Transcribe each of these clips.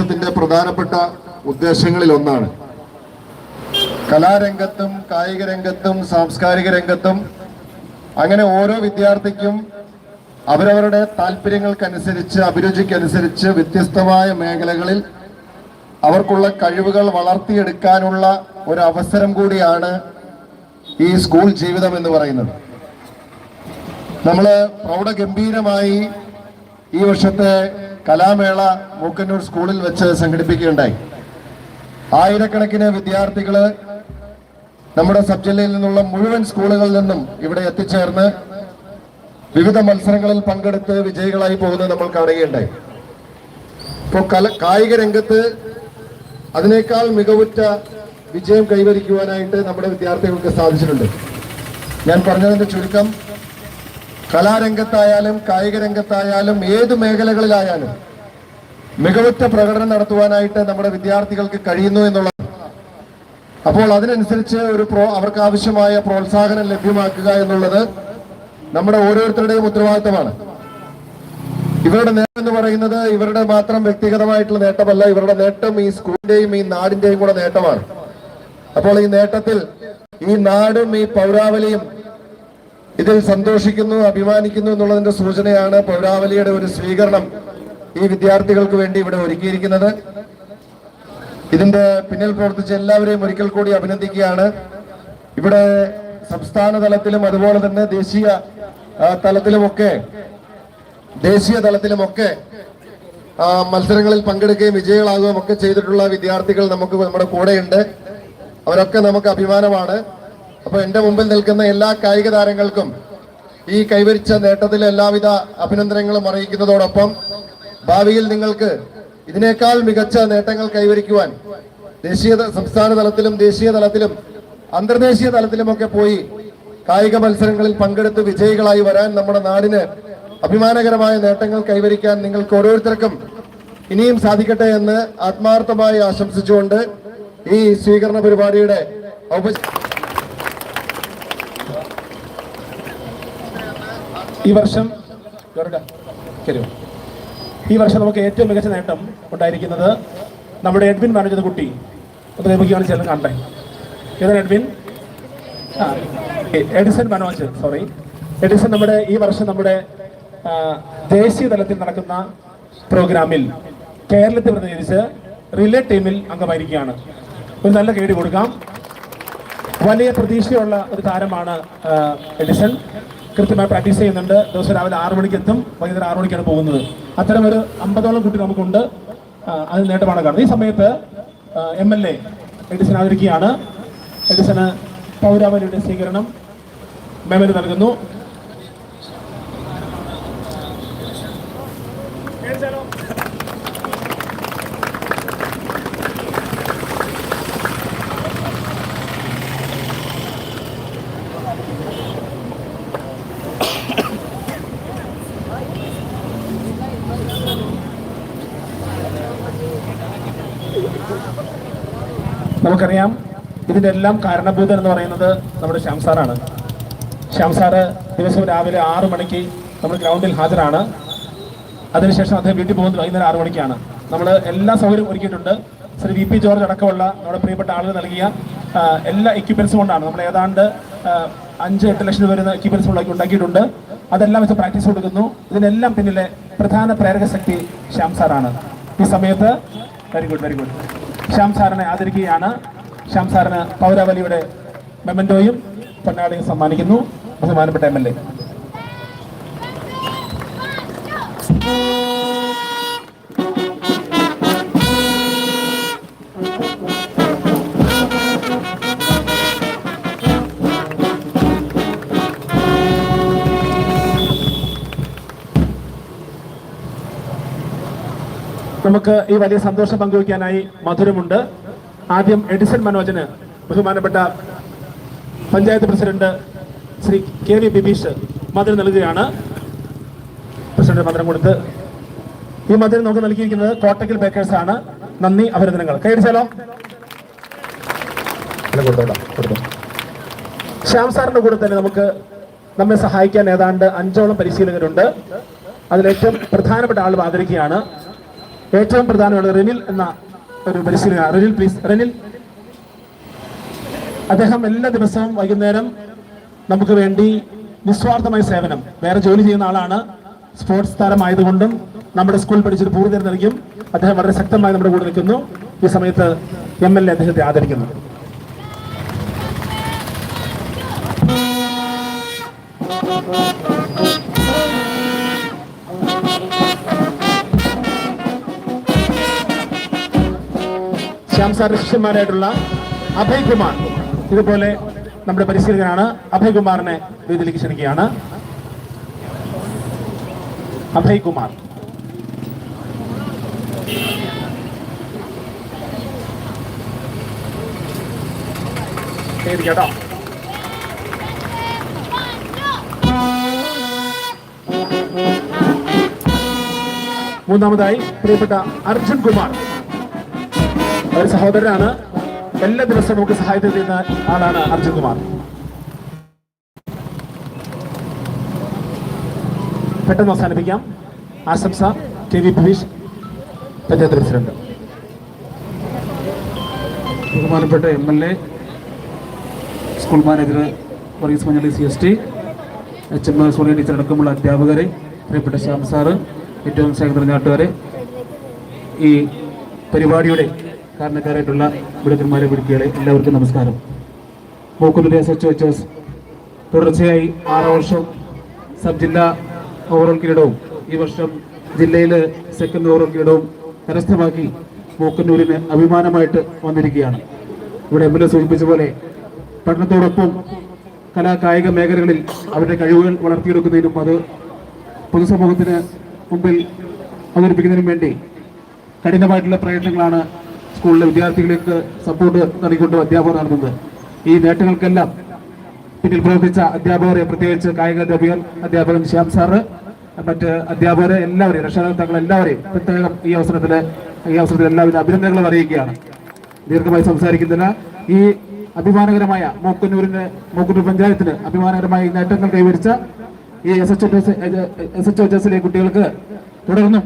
വിദ്യാഭ്യാസത്തിന്റെ പ്രധാനപ്പെട്ട ഉദ്ദേശങ്ങളിൽ ഒന്നാണ് കലാരംഗത്തും കായിക രംഗത്തും സാംസ്കാരിക രംഗത്തും അങ്ങനെ ഓരോ വിദ്യാർത്ഥിക്കും അവരവരുടെ താല്പര്യങ്ങൾക്കനുസരിച്ച് അഭിരുചിക്കനുസരിച്ച് വ്യത്യസ്തമായ മേഖലകളിൽ അവർക്കുള്ള കഴിവുകൾ വളർത്തിയെടുക്കാനുള്ള ഒരു അവസരം കൂടിയാണ് ഈ സ്കൂൾ ജീവിതം എന്ന് പറയുന്നത്. നമ്മൾ പ്രൗഢഗംഭീരമായി ഈ വർഷത്തെ കലാമേള മൂക്കന്നൂർ സ്കൂളിൽ വെച്ച് സംഘടിപ്പിക്കുകയുണ്ടായി. ആയിരക്കണക്കിന് വിദ്യാർത്ഥികൾ നമ്മുടെ സബ് ജില്ലയിൽ നിന്നുള്ള മുഴുവൻ സ്കൂളുകളിൽ നിന്നും ഇവിടെ എത്തിച്ചേർന്ന് വിവിധ മത്സരങ്ങളിൽ പങ്കെടുത്ത് വിജയികളായി പോകുന്നത് നമ്മൾ കാണുകയുണ്ടായി. ഇപ്പോൾ കല കായിക രംഗത്ത് അതിനേക്കാൾ മികവുറ്റ വിജയം കൈവരിക്കുവാനായിട്ട് നമ്മുടെ വിദ്യാർത്ഥികൾക്ക് സാധിച്ചിട്ടുണ്ട്. ഞാൻ പറഞ്ഞതിന്റെ ചുരുക്കം കലാരംഗത്തായാലും കായിക രംഗത്തായാലും ഏത് മേഖലകളിലായാലും മികവുറ്റ പ്രകടനം നടത്തുവാനായിട്ട് നമ്മുടെ വിദ്യാർത്ഥികൾക്ക് കഴിയുന്നു എന്നുള്ളത് അപ്പോൾ അതിനനുസരിച്ച് ഒരു പ്രോ അവർക്ക് ആവശ്യമായ പ്രോത്സാഹനം ലഭ്യമാക്കുക എന്നുള്ളത് നമ്മുടെ ഓരോരുത്തരുടെയും ഉത്തരവാദിത്തമാണ്. ഇവരുടെ നേട്ടം എന്ന് പറയുന്നത് ഇവരുടെ മാത്രം വ്യക്തിഗതമായിട്ടുള്ള നേട്ടമല്ല ഇവരുടെ നേട്ടം ഈ സ്കൂളിന്റെയും ഈ നാടിന്റെയും കൂടെ നേട്ടമാണ്. അപ്പോൾ ഈ നേട്ടത്തിൽ ഈ നാടും ഈ പൗരാവലിയും ഇതിൽ സന്തോഷിക്കുന്നു അഭിമാനിക്കുന്നു എന്നുള്ളതിന്റെ സൂചനയാണ് പൗരാവലിയുടെ ഒരു സ്വീകരണം ഈ വിദ്യാർത്ഥികൾക്ക് വേണ്ടി ഇവിടെ ഒരുക്കിയിരിക്കുന്നത്. ഇതിന്റെ പിന്നിൽ പ്രവർത്തിച്ച എല്ലാവരെയും ഒരിക്കൽ കൂടി അഭിനന്ദിക്കുകയാണ്. ഇവിടെ സംസ്ഥാന തലത്തിലും അതുപോലെ തന്നെ ദേശീയ തലത്തിലുമൊക്കെ ദേശീയ തലത്തിലുമൊക്കെ മത്സരങ്ങളിൽ പങ്കെടുക്കുകയും വിജയികളാകുകയും ഒക്കെ ചെയ്തിട്ടുള്ള വിദ്യാർത്ഥികൾ നമുക്ക് നമ്മുടെ കൂടെയുണ്ട്. അവരൊക്കെ നമുക്ക് അഭിമാനമാണ്. അപ്പൊ എന്റെ മുമ്പിൽ നിൽക്കുന്ന എല്ലാ കായിക താരങ്ങൾക്കും ഈ കൈവരിച്ച നേട്ടത്തിൽ എല്ലാവിധ അഭിനന്ദനങ്ങളും അറിയിക്കുന്നതോടൊപ്പം ഭാവിയിൽ നിങ്ങൾക്ക് ഇതിനേക്കാൾ മികച്ച നേട്ടങ്ങൾ കൈവരിക്കുവാൻ ദേശീയ സംസ്ഥാന തലത്തിലും ദേശീയ തലത്തിലും അന്തർദേശീയ തലത്തിലുമൊക്കെ പോയി കായിക മത്സരങ്ങളിൽ പങ്കെടുത്ത് വിജയികളായി വരാൻ നമ്മുടെ നാടിന് അഭിമാനകരമായ നേട്ടങ്ങൾ കൈവരിക്കാൻ നിങ്ങൾക്ക് ഓരോരുത്തർക്കും ഇനിയും സാധിക്കട്ടെ എന്ന് ആത്മാർത്ഥമായി ആശംസിച്ചുകൊണ്ട് ഈ സ്വീകരണ പരിപാടിയുടെ ഔപചാരിക ഈ വർഷം ഈ വർഷം നമുക്ക് ഏറ്റവും മികച്ച നേട്ടം ഉണ്ടായിരിക്കുന്നത് നമ്മുടെ എഡ്വിൻ മാനേജർ കുട്ടി. ഒന്ന് ചേർന്ന് കണ്ടെ ഏതാണ് Edwin? Edison Manoj sorry Edison നമ്മുടെ ഈ വർഷം നമ്മുടെ ദേശീയ തലത്തിൽ നടക്കുന്ന പ്രോഗ്രാമിൽ കേരളത്തെ പ്രതിനിധീകരിച്ച് റിലേ ടീമിൽ അംഗമായിരിക്കുകയാണ്. ഒരു നല്ല കേടി കൊടുക്കാം. വലിയ പ്രതീക്ഷയുള്ള ഒരു താരമാണ് എഡിസൺ. കൃത്യമായി പ്രാക്ടീസ് ചെയ്യുന്നുണ്ട്. ദിവസം രാവിലെ ആറു മണിക്ക് എത്തും വൈകുന്നേരം ആറു മണിക്കാണ് പോകുന്നത്. അത്തരം ഒരു അമ്പതോളം കുട്ടി നമുക്കുണ്ട്. അത് നേട്ടമാണ് കാണുന്നത്. ഈ സമയത്ത് എം എൽ എ എഡിസൺ ആദരിക്കുകയാണ് എഡിസന് പൗരാവലിയുടെ സ്വീകരണം മെമ്മറി നൽകുന്നു. നമുക്കറിയാം ഇതിന്റെ എല്ലാം കാരണഭൂതൻ എന്ന് പറയുന്നത് നമ്മുടെ ശ്യാം സാറാണ്. ശ്യാം സാറ് ദിവസവും രാവിലെ ആറ് മണിക്ക് നമ്മൾ ഗ്രൗണ്ടിൽ ഹാജരാണ്. അതിനുശേഷം അദ്ദേഹം വീട്ടിൽ പോകുന്നത് വൈകുന്നേരം ആറ് മണിക്കാണ്. നമ്മൾ എല്ലാ സൗകര്യവും ഒരുക്കിയിട്ടുണ്ട്. ശ്രീ വി പി ജോർജ് അടക്കമുള്ള നമ്മുടെ പ്രിയപ്പെട്ട ആളുകൾ നൽകിയ എല്ലാ എക്യുപ്മെന്റ്സും കൊണ്ടാണ്. നമ്മൾ ഏതാണ്ട് അഞ്ച് എട്ട് ലക്ഷം രൂപ വരുന്ന എക്യുപ്മെൻസ് ഉണ്ടാക്കി ഉണ്ടാക്കിയിട്ടുണ്ട്. അതെല്ലാം വെച്ച് പ്രാക്ടീസ് കൊടുക്കുന്നു. ഇതിനെല്ലാം പിന്നിലെ പ്രധാന പ്രേരക ശക്തി ശ്യാം സാറാണ്. ഈ സമയത്ത് very good very good Shyam സാറിനെ ആദരിക്കുകയാണ്. ശ്യാം സാറിന് പൗരാവലിയുടെ മെമ്മന്റോയും പൊന്നാടയും സമ്മാനിക്കുന്നു. ബഹുമാനപ്പെട്ട എം എൽ എ. നമുക്ക് ഈ വലിയ സന്തോഷം പങ്കുവയ്ക്കാനായി മധുരമുണ്ട്. ആദ്യം എഡിസൺ മനോജന് ബഹുമാനപ്പെട്ട panchayat president Shri K V Bibeesh മധുരം നൽകുകയാണ്. പ്രസിഡന്റ് മധുരം കൊടുത്ത് ഈ മധുരം നമുക്ക് നൽകിയിരിക്കുന്നത് കോട്ടക്കൽ ബേക്കേഴ്സ് ആണ്. നന്ദി അഭിനന്ദനങ്ങൾ. കൈയടിച്ചാലോ. ശ്യാം സാറിന്റെ കൂടെ തന്നെ നമുക്ക് നമ്മെ സഹായിക്കാൻ ഏതാണ്ട് അഞ്ചോളം പരിശീലകരുണ്ട്. അതിലേറ്റവും പ്രധാനപ്പെട്ട ആൾ ആദരിക്കുകയാണ്. ഏറ്റവും പ്രധാനമാണ് റെനിൽ എന്ന ഒരു പരിശീലന റെനിൽ പ്ലീസ് റെനിൽ. അദ്ദേഹം എല്ലാ ദിവസവും വൈകുന്നേരം നമുക്ക് വേണ്ടി നിസ്വാർത്ഥമായ സേവനം വേറെ ജോലി ചെയ്യുന്ന ആളാണ്. സ്പോർട്സ് താരമായതുകൊണ്ടും നമ്മുടെ സ്കൂൾ പഠിച്ചൊരു പൂർവ നൽകിയും അദ്ദേഹം വളരെ ശക്തമായി നമ്മുടെ കൂടെ നിൽക്കുന്നു. ഈ സമയത്ത് എം എൽ എ അദ്ദേഹത്തെ ആദരിക്കുന്നു. ശ്യാം സാറിന്റെ ശിഷ്യന്മാരായിട്ടുള്ള അഭയ് കുമാർ. ഇതുപോലെ നമ്മുടെ പരിശീലകനാണ് അഭയ് കുമാറിനെ വേദിയിലേക്ക് ക്ഷണിക്കുകയാണ്. അഭയ് കുമാർ. കേട്ടോ മൂന്നാമതായി പ്രിയപ്പെട്ട അർജുൻ കുമാർ. ഒരു സഹോദരനാണ്. എല്ലാ ദിവസവും നമുക്ക് സഹായത്തിൽ ചെയ്യുന്ന ആളാണ് അർജുൻ കുമാർ. പെട്ടെന്ന് അവസാനിപ്പിക്കാം. ആശംസ കെ വി ഭീഷ് പഞ്ചായത്ത് പ്രസിഡന്റ്. ബഹുമാനപ്പെട്ട M L A school manager Varghese Manjaly C S T H M Sonia teacher അടക്കമുള്ള അധ്യാപകരെ പ്രിയപ്പെട്ട ശ്യാം സാറ് ഏറ്റവും സ്നേഹം നാട്ടുകാരെ ഈ പരിപാടിയുടെ കാരണക്കാരായിട്ടുള്ള വിടുക്കന്മാരെ വിടുക്കികളെ എല്ലാവർക്കും നമസ്കാരം. എച്ച് എസ് തുടർച്ചയായി ആറാം വർഷം സബ് ജില്ലാ ഓവറോൾ കിരീടവും ഈ വർഷം ജില്ലയിൽ സെക്കൻഡ് ഓവറോൾ കിരീടവും കരസ്ഥമാക്കി മൂക്കന്നൂരിന് അഭിമാനമായിട്ട് വന്നിരിക്കുകയാണ്. ഇവിടെ എം എൽ എ സൂചിപ്പിച്ച പോലെ പഠനത്തോടൊപ്പം കലാ കായിക മേഖലകളിൽ അവരുടെ കഴിവുകൾ വളർത്തിയെടുക്കുന്നതിനും അത് പൊതുസമൂഹത്തിന് മുമ്പിൽ അവതരിപ്പിക്കുന്നതിനും വേണ്ടി കഠിനമായിട്ടുള്ള പ്രയത്നങ്ങളാണ് സ്കൂളിലെ വിദ്യാർത്ഥികൾക്ക് സപ്പോർട്ട് നൽകിക്കൊണ്ട് അധ്യാപകർ നടത്തുന്നത്. ഈ നേട്ടങ്ങൾക്കെല്ലാം പിന്നിൽ പ്രവർത്തിച്ച അധ്യാപകരെ പ്രത്യേകിച്ച് കായിക അധ്യാപകൻ അധ്യാപകൻ ശ്യാം സാറ് മറ്റ് അധ്യാപകരെ എല്ലാവരെയും രക്ഷകർത്താക്കൾ എല്ലാവരെയും പ്രത്യേകം ഈ അവസരത്തിൽ ഈ അവസരത്തിൽ എല്ലാവരും അഭിനന്ദനങ്ങളും അറിയിക്കുകയാണ്. ദീർഘമായി സംസാരിക്കുന്നില്ല. ഈ അഭിമാനകരമായ മൂക്കന്നൂരിന് മൂക്കന്നൂർ പഞ്ചായത്തിന് അഭിമാനകരമായ ഈ നേട്ടങ്ങൾ കൈവരിച്ച ഈ എസ് എച്ച് എസ് എച്ച് എസിലെ കുട്ടികൾക്ക് തുടർന്നും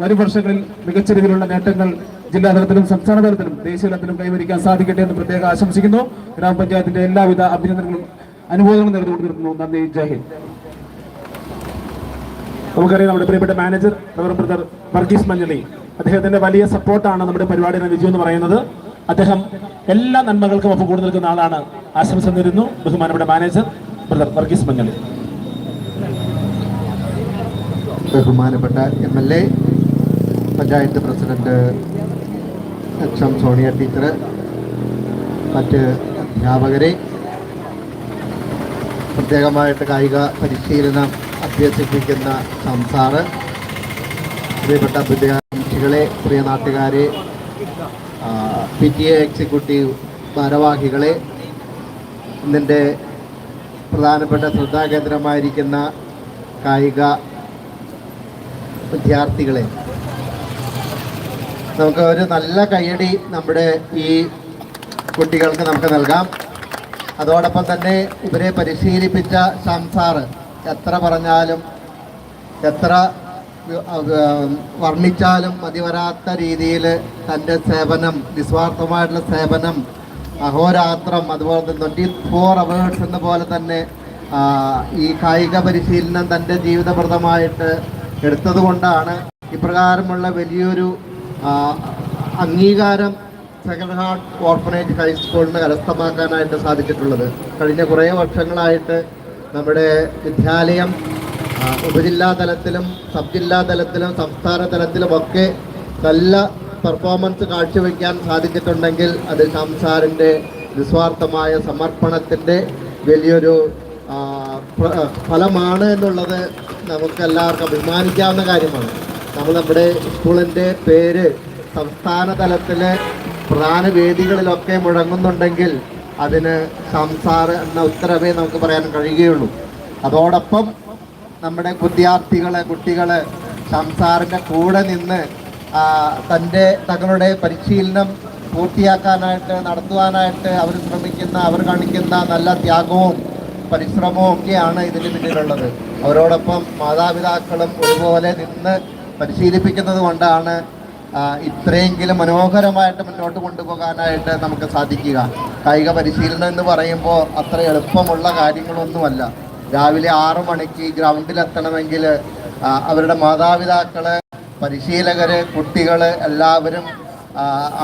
വരും വർഷങ്ങളിൽ മികച്ച രീതിയിലുള്ള നേട്ടങ്ങൾ ജില്ലാ തലത്തിലും സംസ്ഥാന തലത്തിലും ദേശീയ തലത്തിലും കൈവരിക്കാൻ സാധിക്കട്ടെ എന്ന് പ്രത്യേക ആശംസിക്കുന്നു. ഗ്രാമപഞ്ചായത്തിന്റെ എല്ലാവിധ അഭിനന്ദനങ്ങളും അനുഭവങ്ങളും നേർന്നുകൊണ്ട് നിർത്തുന്നു നന്ദി. ജയ് ഹിന്ദ്. നമുക്കറിയാം നമ്മുടെ പ്രിയപ്പെട്ട മാനേജർ ബ്രദർ വർഗീസ് മഞ്ഞളി. അദ്ദേഹത്തിന്റെ വലിയ സപ്പോർട്ടാണ് നമ്മുടെ പരിപാടിയുടെ വിജയം എന്ന് പറയുന്നത്. അദ്ദേഹം എല്ലാ നന്മകൾക്കും ഒപ്പം കൂടെ നിൽക്കുന്ന ആളാണ്. ആശംസ നേരുന്നു. ബഹുമാനപ്പെട്ട മാനേജർ ബ്രദർ വർഗീസ് മഞ്ഞളി. ബഹുമാനപ്പെട്ട M L A panchayat president H M Sonia teacher മറ്റ് അധ്യാപകരെ പ്രത്യേകമായിട്ട് കായിക പരിശീലനം അഭ്യസിപ്പിക്കുന്ന സംസാറ് പ്രിയപ്പെട്ട വിദ്യാർത്ഥികളെ പ്രിയ നാട്ടുകാരെ പി ടി എ എക്സിക്യൂട്ടീവ് ഭാരവാഹികളെ ഇതിന്റെ പ്രധാനപ്പെട്ട ശ്രദ്ധാകേന്ദ്രമായിരിക്കുന്ന കായിക വിദ്യാർത്ഥികളെ നമുക്ക് ഒരു നല്ല കയ്യടി നമ്മുടെ ഈ കുട്ടികൾക്ക് നമുക്ക് നൽകാം. അതോടൊപ്പം തന്നെ ഇവരെ പരിശീലിപ്പിച്ച സംസാർ എത്ര പറഞ്ഞാലും എത്ര വർണിച്ചാലും മതി വരാത്ത രീതിയിൽ തന്റെ സേവനം നിസ്വാർത്ഥമായിട്ടുള്ള സേവനം അഹോരാത്രം അതുപോലെ തന്നെ ട്വന്റി ഫോർ അവേഴ്സ് എന്ന പോലെ തന്നെ ഈ കായിക പരിശീലനം തന്റെ ജീവിതപ്രദമായിട്ട് എടുത്തതുകൊണ്ടാണ് ഇപ്രകാരമുള്ള വലിയൊരു അംഗീകാരം സെക്കൻഡ് ഹാർട്ട് ഓർഫനേജ് ഹൈസ്കൂളിന് കരസ്ഥമാക്കാനായിട്ട് സാധിച്ചിട്ടുള്ളത്. കഴിഞ്ഞ കുറേ വർഷങ്ങളായിട്ട് നമ്മുടെ വിദ്യാലയം ഉപജില്ലാ തലത്തിലും സബ് ജില്ലാ തലത്തിലും സംസ്ഥാന തലത്തിലുമൊക്കെ നല്ല പെർഫോമൻസ് കാഴ്ചവെക്കാൻ സാധിച്ചിട്ടുണ്ടെങ്കിൽ അത് സംസാറിന്റെ നിസ്വാർത്ഥമായ സമർപ്പണത്തിന്റെ വലിയൊരു ഫലമാണ് എന്നുള്ളത് നമുക്കെല്ലാവർക്കും അഭിമാനിക്കാവുന്ന കാര്യമാണ്. നമ്മൾ നമ്മുടെ സ്കൂളിന്റെ പേര് സംസ്ഥാന തലത്തിലെ പ്രധാന വേദികളിലൊക്കെ മുഴങ്ങുന്നുണ്ടെങ്കിൽ അതിന് സംസാർ എന്ന ഉത്തരവേ നമുക്ക് പറയാൻ കഴിയുകയുള്ളൂ. അതോടൊപ്പം നമ്മുടെ വിദ്യാർത്ഥികളെ കുട്ടികളെ സംസാറിന്റെ കൂടെ നിന്ന് തന്റെ തങ്ങളുടെ പരിശീലനം പൂർത്തിയാക്കാനായിട്ട് നടത്തുവാനായിട്ട് അവർ ശ്രമിക്കുന്ന അവർ കാണിക്കുന്ന നല്ല ത്യാഗവും പരിശ്രമവും ഒക്കെയാണ് ഇതിന് പിന്നിലുള്ളത്. അവരോടൊപ്പം മാതാപിതാക്കളും ഒരുപോലെ നിന്ന് പരിശീലിപ്പിക്കുന്നത് കൊണ്ടാണ് ഇത്രയെങ്കിലും മനോഹരമായിട്ട് മുന്നോട്ട് കൊണ്ടുപോകാനായിട്ട് നമുക്ക് സാധിക്കുക. കായിക പരിശീലനം എന്ന് പറയുമ്പോൾ അത്ര എളുപ്പമുള്ള കാര്യങ്ങളൊന്നുമല്ല. രാവിലെ ആറു മണിക്ക് ഗ്രൗണ്ടിലെത്തണമെങ്കിൽ അവരുടെ മാതാപിതാക്കൾ പരിശീലകര് കുട്ടികൾ എല്ലാവരും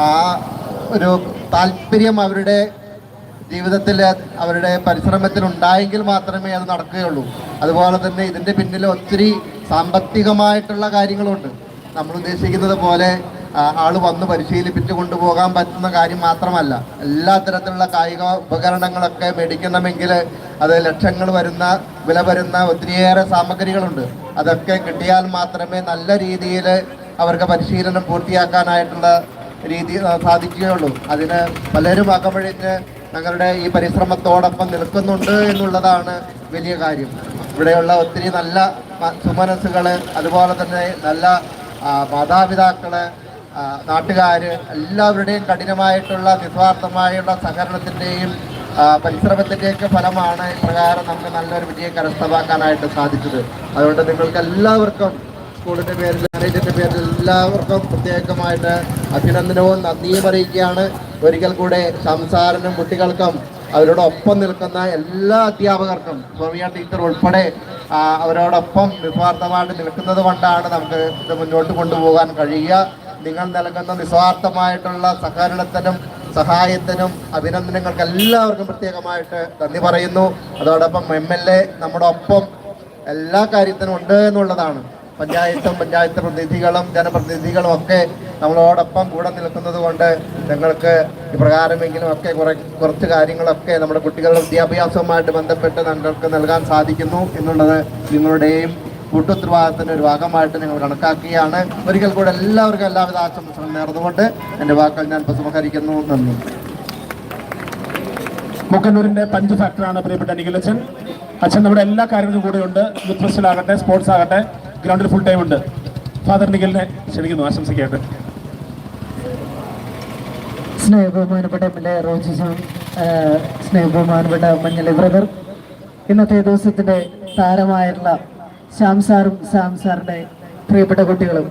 ആ ഒരു താല്പര്യം അവരുടെ ജീവിതത്തിൽ അവരുടെ പരിശ്രമത്തിൽ ഉണ്ടായെങ്കിൽ മാത്രമേ അത് നടക്കുകയുള്ളൂ. അതുപോലെ തന്നെ ഇതിന്റെ പിന്നിൽ ഒത്തിരി സാമ്പത്തികമായിട്ടുള്ള കാര്യങ്ങളുണ്ട്. നമ്മൾ ഉദ്ദേശിക്കുന്നത് പോലെ ആൾ വന്ന് പരിശീലിപ്പിച്ച് കൊണ്ടുപോകാൻ പറ്റുന്ന കാര്യം മാത്രമല്ല. എല്ലാ തരത്തിലുള്ള കായിക ഉപകരണങ്ങളൊക്കെ മേടിക്കണമെങ്കിൽ അത് ലക്ഷങ്ങൾ വരുന്ന വില വരുന്ന ഒത്തിരിയേറെ സാമഗ്രികളുണ്ട്. അതൊക്കെ കിട്ടിയാൽ മാത്രമേ നല്ല രീതിയിൽ അവർക്ക് പരിശീലനം പൂർത്തിയാക്കാനായിട്ടുള്ള രീതി സാധിക്കുകയുള്ളൂ. അതിന് പലരും അകമഴിഞ്ഞ് ഞങ്ങളുടെ ഈ പരിശ്രമത്തോടൊപ്പം നിൽക്കുന്നുണ്ട് എന്നുള്ളതാണ് വലിയ കാര്യം. ഇവിടെയുള്ള ഒത്തിരി നല്ല സുമനസ്സുകൾ അതുപോലെ തന്നെ നല്ല മാതാപിതാക്കൾ നാട്ടുകാർ എല്ലാവരുടെയും കഠിനമായിട്ടുള്ള നിസ്വാർത്ഥമായുള്ള സഹകരണത്തിന്റെയും പരിശ്രമത്തിന്റെയൊക്കെ ഫലമാണ് ഇപ്രകാരം നമുക്ക് നല്ലൊരു വിജയം കരസ്ഥമാക്കാനായിട്ട് സാധിച്ചത്. അതുകൊണ്ട് നിങ്ങൾക്ക് എല്ലാവർക്കും സ്കൂളിന്റെ പേരിൽ കോളേജിന്റെ പേരിൽ എല്ലാവർക്കും പ്രത്യേകമായിട്ട് അഭിനന്ദനവും നന്ദിയും അറിയിക്കുകയാണ്. ഒരിക്കൽ കൂടെ സംസാരനും കുട്ടികൾക്കും അവരോടൊപ്പം നിൽക്കുന്ന എല്ലാ അധ്യാപകർക്കും സ്വാമിയ ടീച്ചർ ഉൾപ്പെടെ അവരോടൊപ്പം നിസ്വാർത്ഥമായിട്ട് നിൽക്കുന്നത് കൊണ്ടാണ് നമുക്ക് ഇത് മുന്നോട്ട് കൊണ്ടുപോകാൻ കഴിയുക. നിങ്ങൾ നൽകുന്ന നിസ്വാർത്ഥമായിട്ടുള്ള സഹകരണത്തിനും സഹായത്തിനും അഭിനന്ദനങ്ങൾക്ക് എല്ലാവർക്കും പ്രത്യേകമായിട്ട് നന്ദി പറയുന്നു. അതോടൊപ്പം എം എൽ എ നമ്മുടെ ഒപ്പം എല്ലാ കാര്യത്തിനും ഉണ്ട് എന്നുള്ളതാണ്. പഞ്ചായത്തും പഞ്ചായത്ത് പ്രതിനിധികളും ജനപ്രതിനിധികളും ഒക്കെ നമ്മളോടൊപ്പം കൂടെ നിൽക്കുന്നത് കൊണ്ട് ഞങ്ങൾക്ക് ഇപ്രകാരമെങ്കിലും ഒക്കെ കുറെ കുറച്ച് കാര്യങ്ങളൊക്കെ നമ്മുടെ കുട്ടികളുടെ വിദ്യാഭ്യാസവുമായിട്ട് ബന്ധപ്പെട്ട് ഞങ്ങൾക്ക് നൽകാൻ സാധിക്കുന്നു എന്നുള്ളത് നിങ്ങളുടെയും കൂട്ടുത്തരവാദത്തിന്റെ ഒരു ഭാഗമായിട്ട് ഞങ്ങൾ കണക്കാക്കുകയാണ്. ഒരിക്കൽ കൂടെ എല്ലാവർക്കും എല്ലാവിധ ആശംസകൾ നേർന്നുകൊണ്ട് എന്റെ വാക്കുകൾ ഞാൻ ഉപസംഹരിക്കുന്നു. നന്ദി. മുക്കന്നൂരിന്റെ പഞ്ച് ഫാക്ടറാണ് പ്രിയപ്പെട്ട നിഖിലച്ചൻ. അച്ഛൻ നമ്മുടെ എല്ലാ കാര്യങ്ങളും കൂടെയുണ്ട്. യൂത്ത് ഫെസ്റ്റിലാകട്ടെ സ്പോർട്സ് ആകട്ടെ ഗ്രൗണ്ടിൽ ഫുൾ ടൈം ഉണ്ട്. ഫാദർ നിഖിലിനെ ക്ഷണിക്കുന്നു ആശംസിക്കട്ടെ. സ്നേഹബഹുമാനപ്പെട്ട M L A Roji John സ്നേഹബഹുമാനപ്പെട്ട Manjaly brother. ഇന്നത്തെ ദിവസത്തിന്റെ താരമായിട്ടുള്ള ശ്യാം സാറും ശ്യാം സാറിന്റെ പ്രിയപ്പെട്ട കുട്ടികളും.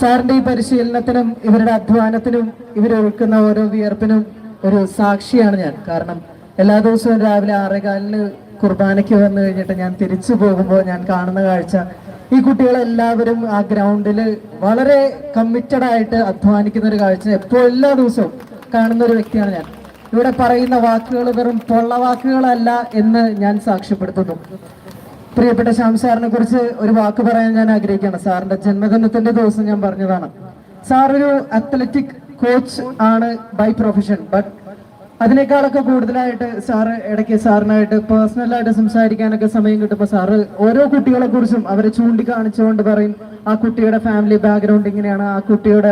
സാറിന്റെ ഈ പരിശീലനത്തിനും ഇവരുടെ അധ്വാനത്തിനും ഇവരൊഴുക്കുന്ന ഓരോ വിയർപ്പിനും ഒരു സാക്ഷിയാണ് ഞാൻ. കാരണം എല്ലാ ദിവസവും രാവിലെ ആറേകാലിന് കുർബാനയ്ക്ക് വന്നു കഴിഞ്ഞിട്ട് ഞാൻ തിരിച്ചു പോകുമ്പോൾ ഞാൻ കാണുന്ന കാഴ്ച ഈ കുട്ടികളെല്ലാവരും ആ ഗ്രൗണ്ടിൽ വളരെ കമ്മിറ്റഡ് ആയിട്ട് അധ്വാനിക്കുന്ന ഒരു കാഴ്ച എപ്പോൾ എല്ലാ ദിവസവും കാണുന്ന ഒരു വ്യക്തിയാണ് ഞാൻ. ഇവിടെ പറയുന്ന വാക്കുകൾ വെറും പൊള്ള വാക്കുകളല്ല എന്ന് ഞാൻ സാക്ഷ്യപ്പെടുത്തുന്നു. പ്രിയപ്പെട്ട ശ്യാം സാറിനെ കുറിച്ച് ഒരു വാക്ക് പറയാൻ ഞാൻ ആഗ്രഹിക്കുകയാണ്. സാറിന്റെ ജന്മദിനത്തിന്റെ ദിവസം ഞാൻ പറഞ്ഞതാണ്. സാർ ഒരു അത്ലറ്റിക് കോച്ച് ആണ് ബൈ പ്രൊഫഷൻ ബട്ട് അതിനേക്കാളൊക്കെ കൂടുതലായിട്ട് സാറ് ഇടയ്ക്ക് സാറിനായിട്ട് പേഴ്സണലായിട്ട് സംസാരിക്കാനൊക്കെ സമയം കിട്ടുമ്പോൾ സാറ് ഓരോ കുട്ടികളെ കുറിച്ചും അവരെ ചൂണ്ടിക്കാണിച്ചുകൊണ്ട് പറയും ആ കുട്ടിയുടെ ഫാമിലി ബാക്ക്ഗ്രൗണ്ട് ഇങ്ങനെയാണ് ആ കുട്ടിയുടെ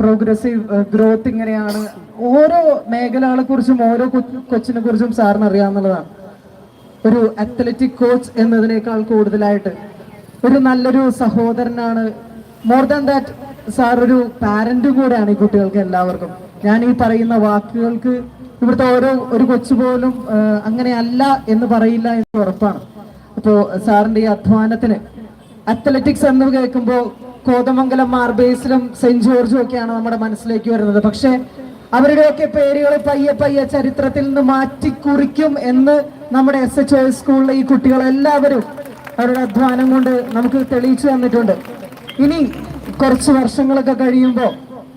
പ്രോഗ്രസീവ് ഗ്രോത്ത് ഇങ്ങനെയാണ്. ഓരോ മേഖലകളെ കുറിച്ചും ഓരോ കൊച്ചിനെ കുറിച്ചും സാറിന് അറിയാവുന്നതാണ്. ഒരു അത്ലറ്റിക് കോച്ച് എന്നതിനേക്കാൾ കൂടുതലായിട്ട് ഒരു നല്ലൊരു സഹോദരനാണ്. മോർ ദാൻ ദാറ്റ് സാർ ഒരു പാരന്റും കൂടെയാണ് ഈ കുട്ടികൾക്ക് എല്ലാവർക്കും. ഞാൻ ഈ പറയുന്ന വാക്കുകൾക്ക് ഇവിടുത്തെ ഓരോ ഒരു കൊച്ചു പോലും അങ്ങനെയല്ല എന്ന് പറയില്ല എന്ന് ഉറപ്പാണ്. അപ്പോ സാറിന്റെ ഈ അധ്വാനത്തിന് അത്ലറ്റിക്സ് എന്ന് കേൾക്കുമ്പോൾ കോതമംഗലം മാർബേസിലും സെന്റ് ജോർജും ഒക്കെയാണ് നമ്മുടെ മനസ്സിലേക്ക് വരുന്നത്. പക്ഷേ അവരുടെയൊക്കെ പേരുകൾ പയ്യെ പയ്യെ ചരിത്രത്തിൽ നിന്ന് മാറ്റി കുറിക്കും എന്ന് നമ്മുടെ എസ് എച്ച് ഒ സ്കൂളിലെ ഈ കുട്ടികളെല്ലാവരും അവരുടെ അധ്വാനം കൊണ്ട് നമുക്ക് തെളിയിച്ചു തന്നിട്ടുണ്ട്. ഇനി കുറച്ച് വർഷങ്ങളൊക്കെ കഴിയുമ്പോൾ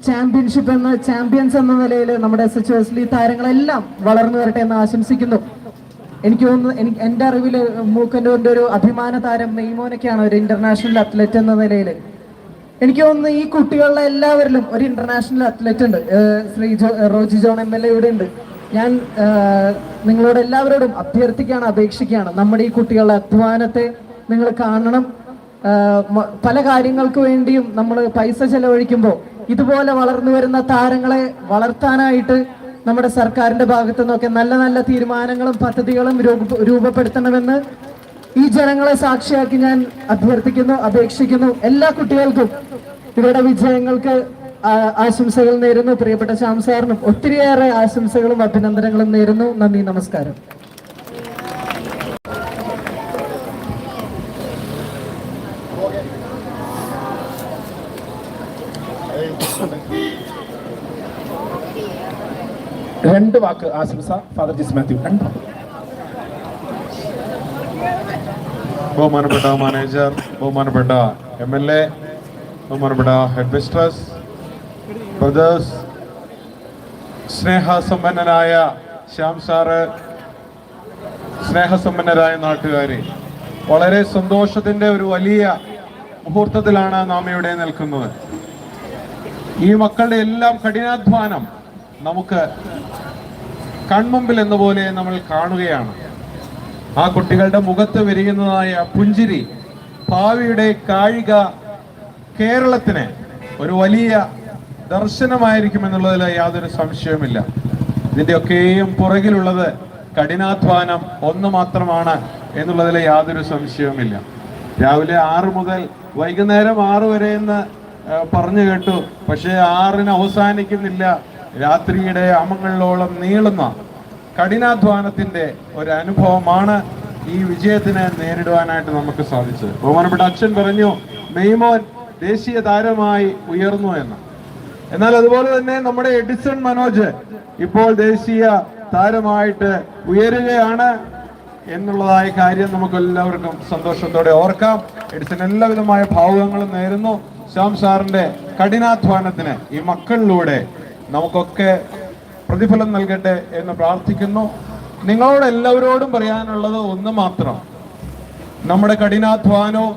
ചാമ്പ്യൻഷിപ്പ് എന്ന ചാമ്പ്യൻസ് എന്ന നിലയിൽ നമ്മുടെ എസ് എച്ച് എസ് താരങ്ങളെല്ലാം വളർന്നു വരട്ടെ എന്ന് ആശംസിക്കുന്നു. എനിക്ക് തോന്നുന്നു എനിക്ക് എന്റെ അറിവിൽ മൂക്കന്നൂരിന്റെ ഒരു അഭിമാന താരം നെയ്മോനൊക്കെയാണ് ഒരു ഇന്റർനാഷണൽ അത്ലറ്റ് എന്ന നിലയിൽ എനിക്ക് തോന്നുന്നു ഈ കുട്ടികളിലെ എല്ലാവരിലും ഒരു ഇന്റർനാഷണൽ അത്ലറ്റ് ഉണ്ട്. ശ്രീ ജോ Roji John M L A ഇവിടെ ഉണ്ട്. ഞാൻ നിങ്ങളോട് എല്ലാവരോടും അഭ്യർത്ഥിക്കുകയാണ് അപേക്ഷിക്കുകയാണ്. നമ്മുടെ ഈ കുട്ടികളുടെ അധ്വാനത്തെ നിങ്ങൾ കാണണം. പല കാര്യങ്ങൾക്ക് വേണ്ടിയും നമ്മൾ പൈസ ചെലവഴിക്കുമ്പോൾ ഇതുപോലെ വളർന്നു വരുന്ന താരങ്ങളെ വളർത്താനായിട്ട് നമ്മുടെ സർക്കാരിന്റെ ഭാഗത്തു നിന്നൊക്കെ നല്ല നല്ല തീരുമാനങ്ങളും പദ്ധതികളും രൂപപ്പെടുത്തണമെന്ന് ഈ ജനങ്ങളെ സാക്ഷിയാക്കി ഞാൻ അഭ്യർത്ഥിക്കുന്നു അപേക്ഷിക്കുന്നു. എല്ലാ കുട്ടികൾക്കും ഇവരുടെ വിജയങ്ങൾക്ക് ആശംസകൾ നേരുന്നു. പ്രിയപ്പെട്ട ശ്യാം സാറിനും ഒത്തിരിയേറെ ആശംസകളും അഭിനന്ദനങ്ങളും നേരുന്നു. നന്ദി നമസ്കാരം. രണ്ട് വാക്ക് ആശംസ ഫാദർ ജിസ് മാത്യു രണ്ട്. ബഹുമാനപ്പെട്ട മാനേജർ ബഹുമാനപ്പെട്ട എം എൽ എ ബഹുമാനപ്പെട്ട ഹെഡ് മിസ്ട്രസ് ബ്രദേഴ്സ് സ്നേഹസമ്പന്നനായ ശ്യാം സാറ് സ്നേഹസമ്പന്നരായ നാട്ടുകാരെ വളരെ സന്തോഷത്തിന്റെ ഒരു വലിയ മുഹൂർത്തത്തിലാണ് നാം ഇവിടെ നിൽക്കുന്നത് ഈ മക്കളുടെ എല്ലാം കഠിനാധ്വാനം നമുക്ക് കൺമുമ്പിൽ എന്ന പോലെ നമ്മൾ കാണുകയാണ്. ആ കുട്ടികളുടെ മുഖത്ത് വിരിയുന്നതായ പുഞ്ചിരി ഭാവിയുടെ കായിക കേരളത്തിന് ഒരു വലിയ ദർശനമായിരിക്കും എന്നുള്ളതിൽ യാതൊരു സംശയവുമില്ല. ഇതിന്റെയൊക്കെയും പുറകിലുള്ളത് കഠിനാധ്വാനം ഒന്ന് മാത്രമാണ് എന്നുള്ളതിൽ യാതൊരു സംശയവുമില്ല. രാവിലെ ആറ് മുതൽ വൈകുന്നേരം ആറ് വരെ എന്ന് പറഞ്ഞു കേട്ടു. പക്ഷേ ആറിന് അവസാനിക്കുന്നില്ല. രാത്രിയുടെ അമങ്ങളിലോളം നീളുന്ന കഠിനാധ്വാനത്തിന്റെ ഒരു അനുഭവമാണ് ഈ വിജയത്തിനെ നേരിടുവാനായിട്ട് നമുക്ക് സാധിച്ചത്. ബഹുമാനപ്പെട്ട അച്ഛൻ പറഞ്ഞു മെയ്മോൻ ദേശീയ താരമായി ഉയർന്നു എന്ന്. എന്നാൽ അതുപോലെ തന്നെ നമ്മുടെ എഡിസൺ മനോജ് ഇപ്പോൾ ദേശീയ താരമായിട്ട് ഉയരുകയാണ് എന്നുള്ളതായ കാര്യം നമുക്ക് എല്ലാവർക്കും സന്തോഷത്തോടെ ഓർക്കാം. എഡിസൺ എല്ലാവിധമായ ഭാവുകങ്ങളും നേരുന്നു. ശ്യാം സാറിന്റെ കഠിനാധ്വാനത്തിന് ഈ മക്കളിലൂടെ നമുക്കൊക്കെ പ്രതിഫലം നൽകട്ടെ എന്ന് പ്രാർത്ഥിക്കുന്നു. നിങ്ങളോട് എല്ലാവരോടും പറയാനുള്ളത് ഒന്ന് മാത്രം. നമ്മുടെ കഠിനാധ്വാനവും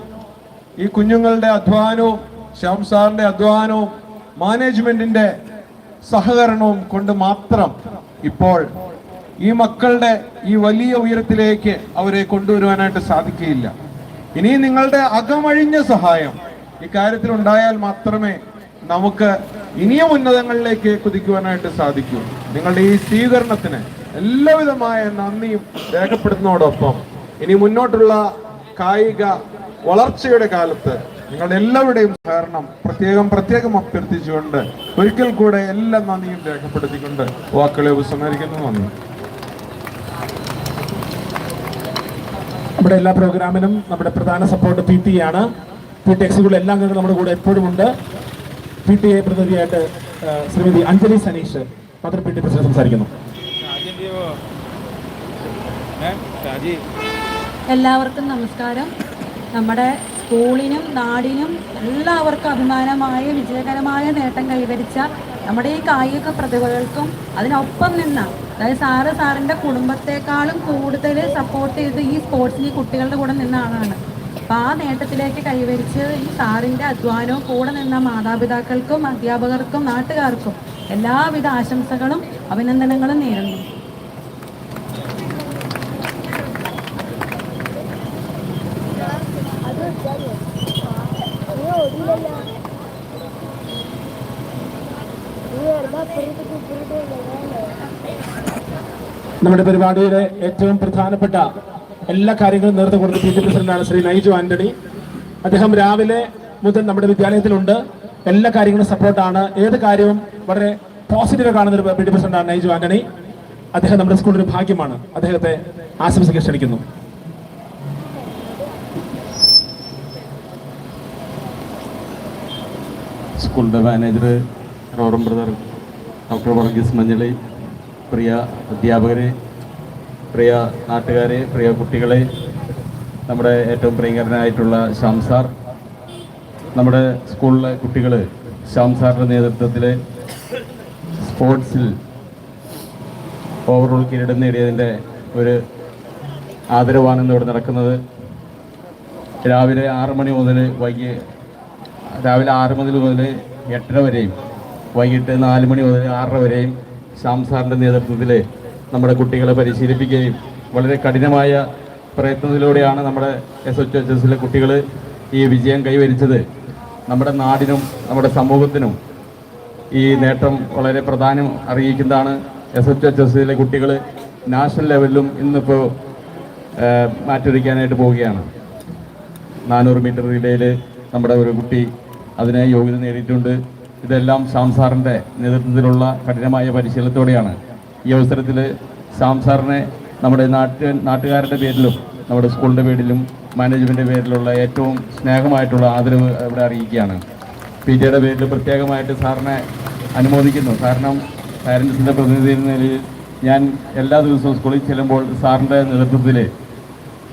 ഈ കുഞ്ഞുങ്ങളുടെ അധ്വാനവും ശ്യാം സാറിന്റെ അധ്വാനവും മാനേജ്മെന്റിന്റെ സഹകരണവും കൊണ്ട് മാത്രം ഇപ്പോൾ ഈ മക്കളുടെ ഈ വലിയ ഉയരത്തിലേക്ക് അവരെ കൊണ്ടുവരുവാനായിട്ട് സാധിക്കുകയില്ല. ഇനി നിങ്ങളുടെ അകമഴിഞ്ഞ സഹായം ഇക്കാര്യത്തിൽ ഉണ്ടായാൽ മാത്രമേ നമുക്ക് ഇനിയും ഉന്നതങ്ങളിലേക്ക് കുതിക്കുവാനായിട്ട് സാധിക്കും. നിങ്ങളുടെ ഈ സ്വീകരണത്തിന് എല്ലാവിധമായ നന്ദിയും രേഖപ്പെടുത്തുന്നതോടൊപ്പം ഇനി മുന്നോട്ടുള്ള കായിക വളർച്ചയുടെ കാലത്ത് നിങ്ങളുടെ എല്ലാവരുടെയും സഹകരണം പ്രത്യേകം പ്രത്യേകം അഭ്യർത്ഥിച്ചുകൊണ്ട് ഒരിക്കൽ കൂടെ എല്ലാ നന്ദിയും രേഖപ്പെടുത്തിക്കൊണ്ട് വാക്കുകളെ ഉപസംഹരിക്കുന്നു. നന്ദി. നമ്മുടെ എല്ലാ പ്രോഗ്രാമിനും നമ്മുടെ പ്രധാന സപ്പോർട്ട് പി ടി ആണ്. പി ടി എക്സിലുള്ള എല്ലാ അംഗങ്ങളും നമ്മുടെ കൂടെ എപ്പോഴും ഉണ്ട്. P T A പ്രതിനിധിയായിട്ട് Shrimati Anjali Saneesh mother P T president സംസാരിക്കുന്നു. എല്ലാവർക്കും നമസ്കാരം. നമ്മുടെ സ്കൂളിനും നാടിനും എല്ലാവർക്കും അഭിമാനമായ വിജയകരമായ നേട്ടം കൈവരിച്ച നമ്മുടെ ഈ കായിക പ്രതിഭകൾക്കും അതിനൊപ്പം നിന്ന അതായത് സാറ് സാറിന്റെ കുടുംബത്തെക്കാളും കൂടുതൽ സപ്പോർട്ട് ചെയ്ത് ഈ സ്പോർട്സിന് ഈ കുട്ടികളുടെ കൂടെ നിന്ന ആളാണ്. അപ്പോൾ ആ നേട്ടത്തിലേക്ക് കൈവരിച്ച് ഈ സാറിന്റെ അധ്വാനവും കൂടെ നിന്ന മാതാപിതാക്കൾക്കും അധ്യാപകർക്കും നാട്ടുകാർക്കും എല്ലാവിധ ആശംസകളും അഭിനന്ദനങ്ങളും നേരുന്നു. നമ്മുടെ പരിപാടിയുടെ ഏറ്റവും പ്രധാനപ്പെട്ട എല്ലാ കാര്യങ്ങളും നേരത്തെ കൊടുത്ത പി. പ്രസിഡന്റാണ് ശ്രീ നൈജു ആന്റണി. അദ്ദേഹം രാവിലെ മുതൽ നമ്മുടെ വിദ്യാലയത്തിലുണ്ട്. എല്ലാ കാര്യങ്ങളും സപ്പോർട്ടാണ്. ഏത് കാര്യവും വളരെ പോസിറ്റീവ് കാണുന്ന ഒരു പി. ടി പ്രസിഡന്റാണ് നൈജു ആന്റണി. അദ്ദേഹം നമ്മുടെ സ്കൂളിന്റെ ഭാഗ്യമാണ്. അദ്ദേഹത്തെ ആശംസിക്കാൻ ക്ഷണിക്കുന്നു. സ്കൂളിന്റെ മാനേജർ റോറം ബ്രദർ ഡോക്ടർ വർഗീസ് മഞ്ഞളി പ്രിയ അധ്യാപകരെ പ്രിയ നാട്ടുകാരെ പ്രിയ കുട്ടികളെ നമ്മുടെ ഏറ്റവും പ്രിയങ്കരനായിട്ടുള്ള ശ്യാം സാർ നമ്മുടെ സ്കൂളിലെ കുട്ടികൾ ശ്യാം സാറിന്റെ നേതൃത്വത്തിൽ സ്പോർട്സിൽ ഓവറോൾ കിരീടം നേടിയതിന്റെ ഒരു ആദരവാണ് ഇവിടെ നടക്കുന്നത്. രാവിലെ ആറ് മണി മുതൽ വൈകി രാവിലെ ആറ് മണി മുതൽ എട്ടര വരെയും വൈകിട്ട് നാല് മണി മുതൽ ആറര വരെയും ശ്യാം സാറിന്റെ നേതൃത്വത്തിൽ നമ്മുടെ കുട്ടികളെ പരിശീലിപ്പിക്കുകയും വളരെ കഠിനമായ പ്രയത്നത്തിലൂടെയാണ് നമ്മുടെ എസ് എച്ച് എച്ച് എസിലെ കുട്ടികൾ ഈ വിജയം കൈവരിച്ചത്. നമ്മുടെ നാടിനും നമ്മുടെ സമൂഹത്തിനും ഈ നേട്ടം വളരെ പ്രധാനം അറിയിക്കുന്നതാണ് എസ് എച്ച് എച്ച് എസിലെ കുട്ടികൾ നാഷണൽ ലെവലിലും ഇന്നിപ്പോൾ മാറ്റൊരുക്കാനായിട്ട് പോവുകയാണ്. നാനൂറ് മീറ്റർ റിലേയിൽ നമ്മുടെ ഒരു കുട്ടി അതിനെ യോഗ്യത നേടിയിട്ടുണ്ട്. ഇതെല്ലാം സാംസാറിന്റെ നേതൃത്വത്തിലുള്ള കഠിനമായ പരിശീലനത്തോടെയാണ്. ഈ അവസരത്തിൽ ശ്യാം സാറിനെ നമ്മുടെ നാട്ട് നാട്ടുകാരുടെ പേരിലും നമ്മുടെ സ്കൂളിന്റെ പേരിലും മാനേജ്മെന്റിന്റെ പേരിലുള്ള ഏറ്റവും സ്നേഹമായിട്ടുള്ള ആദരവ് ഇവിടെ അറിയിക്കുകയാണ്. പി ടിയുടെ പേരിൽ പ്രത്യേകമായിട്ട് സാറിനെ അനുമോദിക്കുന്നു. കാരണം പാരൻസിന്റെ പ്രതിനിധി എന്ന നിലയിൽ ഞാൻ എല്ലാ ദിവസവും സ്കൂളിൽ ചെല്ലുമ്പോൾ സാറിന്റെ നേതൃത്വത്തിൽ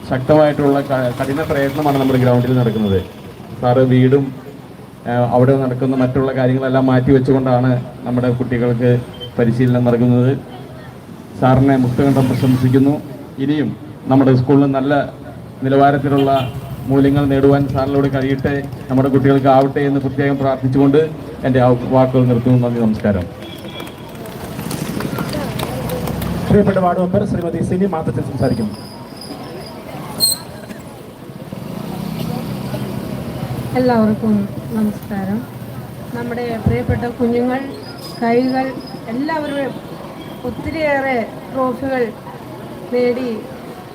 ശക്തമായിട്ടുള്ള കഠിന പ്രയത്നമാണ് നമ്മുടെ ഗ്രൗണ്ടിൽ നടക്കുന്നത്. സാറ് വീടും അവിടെ നടക്കുന്ന മറ്റുള്ള കാര്യങ്ങളെല്ലാം മാറ്റി വെച്ചുകൊണ്ടാണ് നമ്മുടെ കുട്ടികൾക്ക് പരിശീലനം നൽകുന്നത്. സാറിനെ മുക്തകണ്ഠം പ്രശംസിക്കുന്നു. ഇനിയും നമ്മുടെ സ്കൂളിൽ നല്ല നിലവാരത്തിലുള്ള മൂല്യങ്ങൾ നേടുവാൻ സാറിലൂടെ കഴിയട്ടെ. നമ്മുടെ കുട്ടികൾക്ക് ആവട്ടെ എന്ന് പ്രത്യേകം പ്രാർത്ഥിച്ചുകൊണ്ട് എന്റെ ആ വാക്കുകൾ നിർത്തുന്നു. നന്ദി നമസ്കാരം. പ്രിയപ്പെട്ട വാർഡ് മെമ്പർ ശ്രീമതി സിനി മാത്തത്തിൽ സംസാരിക്കുന്നു. എല്ലാവർക്കും നമസ്കാരം. നമ്മുടെ പ്രിയപ്പെട്ട കുഞ്ഞുങ്ങൾ കൈകൾ എല്ലാവരും ഒത്തിരിയേറെ ട്രോഫികൾ നേടി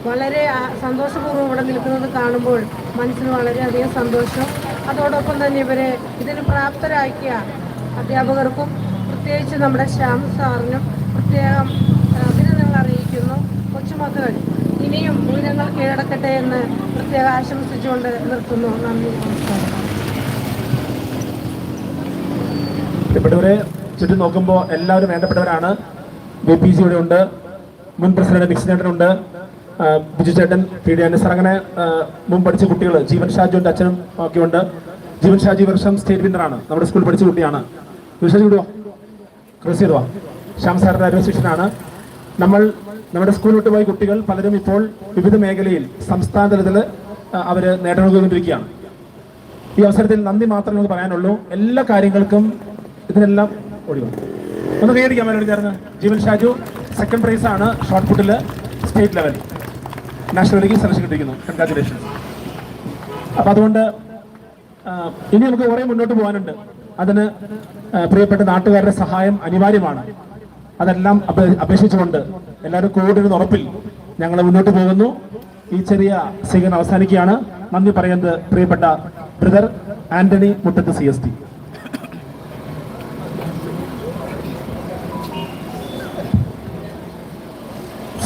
വളരെ സന്തോഷപൂർവം ഇവിടെ നിൽക്കുന്നത് കാണുമ്പോൾ മനസ്സിന് വളരെയധികം സന്തോഷം. അതോടൊപ്പം തന്നെ ഇവരെ ഇതിന് പ്രാപ്തരാക്കിയ അധ്യാപകർക്കും പ്രത്യേകിച്ച് നമ്മുടെ ശ്യാം സാറിനും പ്രത്യേകം അഭിനന്ദനങ്ങൾ അറിയിക്കുന്നു. കൊച്ചുമക്കൾ ഇനിയും ഉയരങ്ങൾ കീഴടക്കട്ടെ എന്ന് പ്രത്യേകം ആശംസിച്ചുകൊണ്ട് നിർത്തുന്നു. നന്ദി നമസ്കാരം. ചുറ്റും നോക്കുമ്പോൾ എല്ലാവരും വേണ്ടപ്പെട്ടവരാണ്. ബി പി ഇവിടെ ഉണ്ട് മുൻ പ്രസിഡന്റ് ആ, ബിജു ചേട്ടൻ പി ഡി അനസർ അങ്ങനെ മുമ്പ് പഠിച്ച കുട്ടികൾ ജീവൻ ഷാജുവിന്റെ അച്ഛനും ഒക്കെ ഉണ്ട് ജീവൻ ഷാജി വർഷം സ്റ്റേറ്റ് വിന്നറാണ് നമ്മുടെ സ്കൂളിൽ പഠിച്ച കുട്ടിയാണ്. വിശ്വസിച്ച് വിടുവാ ക്രോസ് ചെയ്തുവാ ശ്യാം സാറിന്റെ അഡ്വൈസ് ശിഷ്യനാണ് നമ്മൾ നമ്മുടെ സ്കൂളിൽ വിട്ട് പോയ കുട്ടികൾ പലരും ഇപ്പോൾ വിവിധ മേഖലയിൽ സംസ്ഥാന തലത്തിൽ അവർ നേടുകൊണ്ടിരിക്കുകയാണ് കൊണ്ടിരിക്കുകയാണ് ഈ അവസരത്തിൽ നന്ദി മാത്രമേ നമുക്ക് പറയാനുള്ളൂ. എല്ലാ കാര്യങ്ങൾക്കും ഇതിനെല്ലാം ഒഴിവ് ഒന്ന് കൈയടിക്കാൻ വേണ്ടി ചേർന്ന് ജീവൻ ഷാജു. സെക്കൻഡ് പ്രൈസ് ആണ് ഷോർട്ട് പുട്ടിൽ സ്റ്റേറ്റ് ലെവൽ നാഷണലിലേക്ക് സെലക്ഷൻ കിട്ടിയിരിക്കുന്നു. കൺഗ്രാറ്റുലേഷൻസ് അപ്പം അതുകൊണ്ട് ഇനി നമുക്ക് കുറേ മുന്നോട്ട് പോകാനുണ്ട്. അതിന് പ്രിയപ്പെട്ട നാട്ടുകാരുടെ സഹായം അനിവാര്യമാണ്. അതെല്ലാം അപേക്ഷിച്ചുകൊണ്ട് എല്ലാവരും കോവിഡിന് ഉറപ്പിൽ ഞങ്ങൾ മുന്നോട്ട് പോകുന്നു. ഈ ചെറിയ സ്വീകരണം അവസാനിക്കുകയാണ്. നന്ദി പറയുന്നത് പ്രിയപ്പെട്ട brother Antony Muttath C S T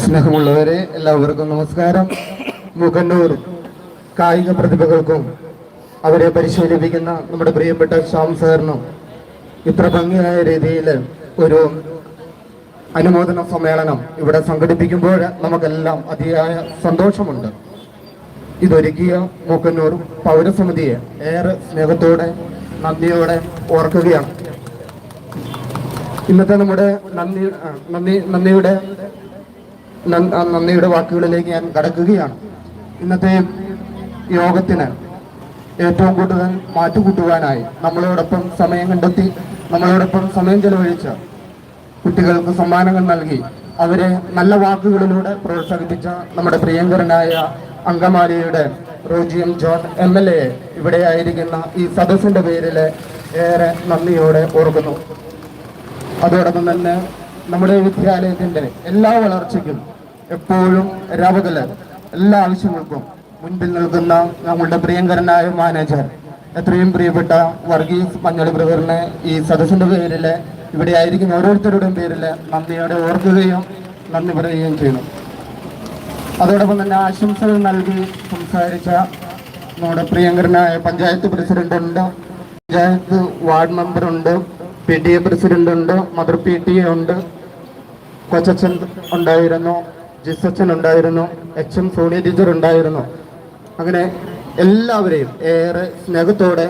സ്നേഹമുള്ളവരെ എല്ലാവർക്കും നമസ്കാരം. മുഖന്നൂർ കായിക പ്രതിഭകൾക്കും അവരെ പരിശീലിപ്പിക്കുന്ന നമ്മുടെ പ്രിയപ്പെട്ട ശ്യാം സാറിനും ഇത്ര ഭംഗിയായ രീതിയിൽ ഒരു അനുമോദന സമ്മേളനം ഇവിടെ സംഘടിപ്പിക്കുമ്പോൾ നമുക്കെല്ലാം അതിയായ സന്തോഷമുണ്ട്. ഇതൊരുക്കിയ മൂക്കന്നൂർ പൗരസമിതിയെ ഏറെ സ്നേഹത്തോടെ നന്ദിയോടെ ഓർക്കുകയാണ്. ഇന്നത്തെ നമ്മുടെ നന്ദി നന്ദി നന്ദിയുടെ നന്ദിയുടെ വാക്കുകളിലേക്ക് ഞാൻ കടക്കുകയാണ്. ഇന്നത്തെ യോഗത്തിന് ഏറ്റവും കൂടുതൽ മാറ്റുകൂട്ടുവാനായി നമ്മളോടൊപ്പം സമയം കണ്ടെത്തി നമ്മളോടൊപ്പം സമയം ചെലവഴിച്ച കുട്ടികൾക്ക് സമ്മാനങ്ങൾ നൽകി അവരെ നല്ല വാക്കുകളിലൂടെ പ്രോത്സാഹിപ്പിച്ച നമ്മുടെ പ്രിയങ്കരനായ അങ്കമാലിയുടെ റോജിയം ജോൺ എം എൽ എ ഇവിടെ ആയിരിക്കുന്ന ഈ സദസ്സിന്റെ പേരിൽ ഏറെ നന്ദിയോടെ ഓർക്കുന്നു. അതോടൊപ്പം തന്നെ നമ്മുടെ വിദ്യാലയത്തിന്റെ എല്ലാ വളർച്ചയ്ക്കും എപ്പോഴും രാപകൽ എല്ലാ ആവശ്യങ്ങൾക്കും മുൻപിൽ നിൽക്കുന്ന നമ്മളുടെ പ്രിയങ്കരനായ മാനേജർ എത്രയും പ്രിയപ്പെട്ട വർഗീസ് മഞ്ഞളി ബ്രദറിനെ ഈ സദസ്സിന്റെ പേരിൽ ഇവിടെ ആയിരിക്കുന്ന ഓരോരുത്തരുടെയും പേരിൽ നന്ദിയോടെ ഓർക്കുകയും നന്ദി പറയുകയും ചെയ്യുന്നു. അതോടൊപ്പം തന്നെ ആശംസകൾ നൽകി സംസാരിച്ച നമ്മുടെ പ്രിയങ്കരനായ പഞ്ചായത്ത് പ്രസിഡന്റ് ഉണ്ട് പഞ്ചായത്ത് വാർഡ് മെമ്പർ ഉണ്ട് പി ടി എ പ്രസിഡന്റ് ഉണ്ട് മദർ പി ടി എ ഉണ്ട് കൊച്ചച്ഛൻ ഉണ്ടായിരുന്നു ജിസച്ചൻ ഉണ്ടായിരുന്നു എച്ച് എം സോണിയ ടീച്ചർ ഉണ്ടായിരുന്നു. അങ്ങനെ എല്ലാവരെയും ഏറെ സ്നേഹത്തോടെ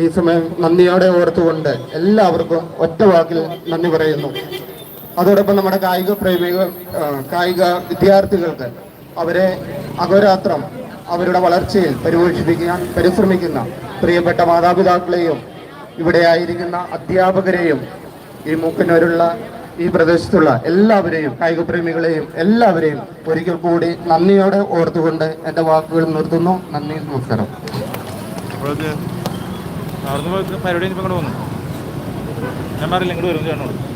ഈ സമയം നന്ദിയോടെ ഓർത്തുകൊണ്ട് എല്ലാവർക്കും ഒറ്റ വാക്കിൽ നന്ദി പറയുന്നു. അതോടൊപ്പം നമ്മുടെ കായിക പ്രേമികൾ കായിക വിദ്യാർത്ഥികൾക്ക് അവരെ അഹോരാത്രം അവരുടെ വളർച്ചയിൽ പരിപോഷിപ്പിക്കാൻ പരിശ്രമിക്കുന്ന പ്രിയപ്പെട്ട മാതാപിതാക്കളെയും ഇവിടെ ആയിരിക്കുന്ന അധ്യാപകരെയും ഈ മൂക്കിനൂരുള്ള ഈ പ്രദേശത്തുള്ള എല്ലാവരെയും കായിക പ്രേമികളെയും എല്ലാവരെയും ഒരിക്കൽ കൂടി നന്ദിയോടെ ഓർത്തുകൊണ്ട് എന്റെ വാക്കുകൾ നിർത്തുന്നു. നന്ദി നമസ്കാരം. പരിപാടി ഞാൻ പറഞ്ഞില്ല ഇങ്ങോട്ട് വരും